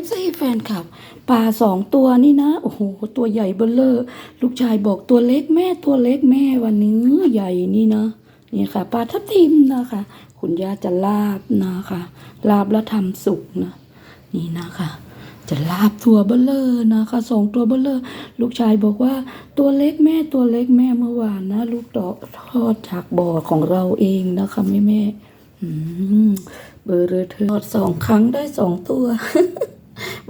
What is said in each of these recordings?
ฟซีแฟนคลับปลาสองตัวนี่นะ โอ้โห ตัวใหญ่เบ้อเลอร์ ลูกชายบอกตัวเล็กแม่ตัวเล็กแม่วันนี้ใหญ่นี่นะนี่ค่ะปลาทับทิมนะคะ คุณย่าจะลาบนะคะลาบแล้วทำสุกนะนี่นะคะ จะลาบตัวเบลเลอร์นะคะสองตัวเบลเลอร์ ลูกชายบอกว่าตัวเล็กแม่ตัวเล็กแม่เมื่อวานนะ ลูกดอกทอดจากบ่อของเราเองนะคะแม่แม่เบอร์เธอทอดสองครั้งได้สองตัว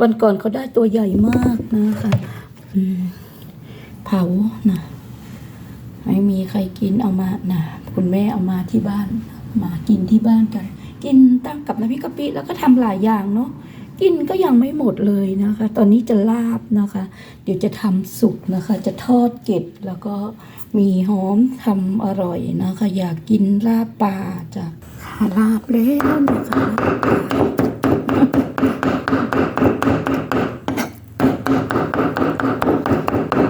วันก่อนเขาได้ตัวใหญ่มากนะคะเผานะไม่มีใครกินเอามานะคุณแม่เอามาที่บ้าน มากินที่บ้านกัน กินตั้งกับน้ำพริกกะปิแล้วก็ทำหลายอย่างเนาะกินก็ยังไม่หมดเลยนะคะ ตอนนี้จะลาบนะคะ เดี๋ยวจะทำสุกนะคะ จะทอดเก็ดแล้วก็มีหอมทำอร่อยนะคะ อยากกินลาบปลาจะค่ะลาบแล้วนะคะลาบปลา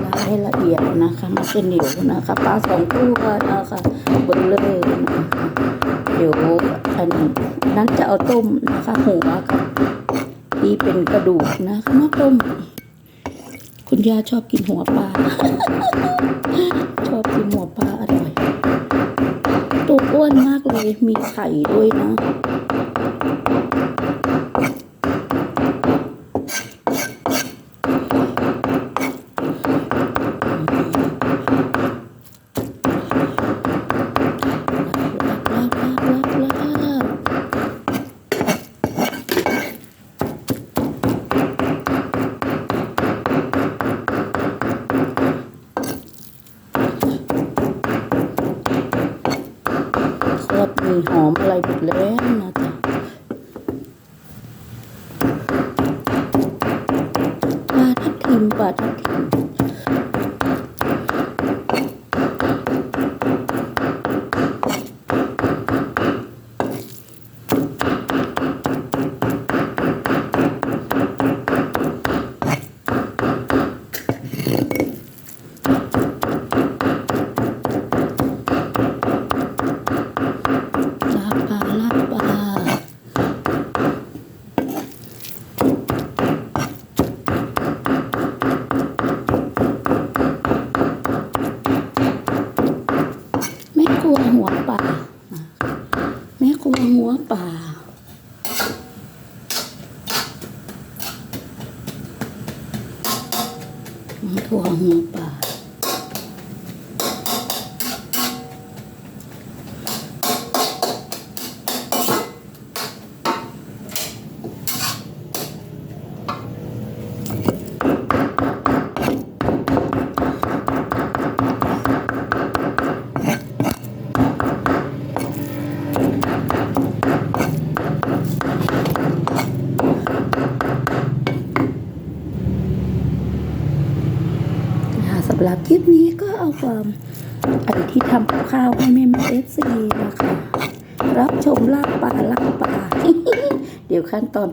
ลาให้ละเอียดนะคะ ไม่ใช่เหนียวนะคะปลาสองตัวนะคะบนเลยนะคะเดี๋ยวอันนั้นจะเอาต้มนะคะหัวค่ะนี่เป็นกระดูกนะคะมาต้ม คุณย่าชอบกินหัวปลา ชอบกินหัวปลาอร่อยตัวอ้วนมากเลยมีไข่ด้วยนะ ลาบลาบลาบลาบลาบ ทอด มีหอมอะไรหมดแล้วนะจ๊ะปลาทับทิมปลาทับทิมลาบปลาลาบปลาแม่ครั วป่า แม่ครัวหัวป่า ถั่วหัวป่า ค่ะสำหรับคลิปนี้ก็เอาความอันที่ทำกับข้าวให้แม่แม่เอฟซีนะคะ รับชมลาบป่าลาบป่า เดี๋ยวขั้นตอน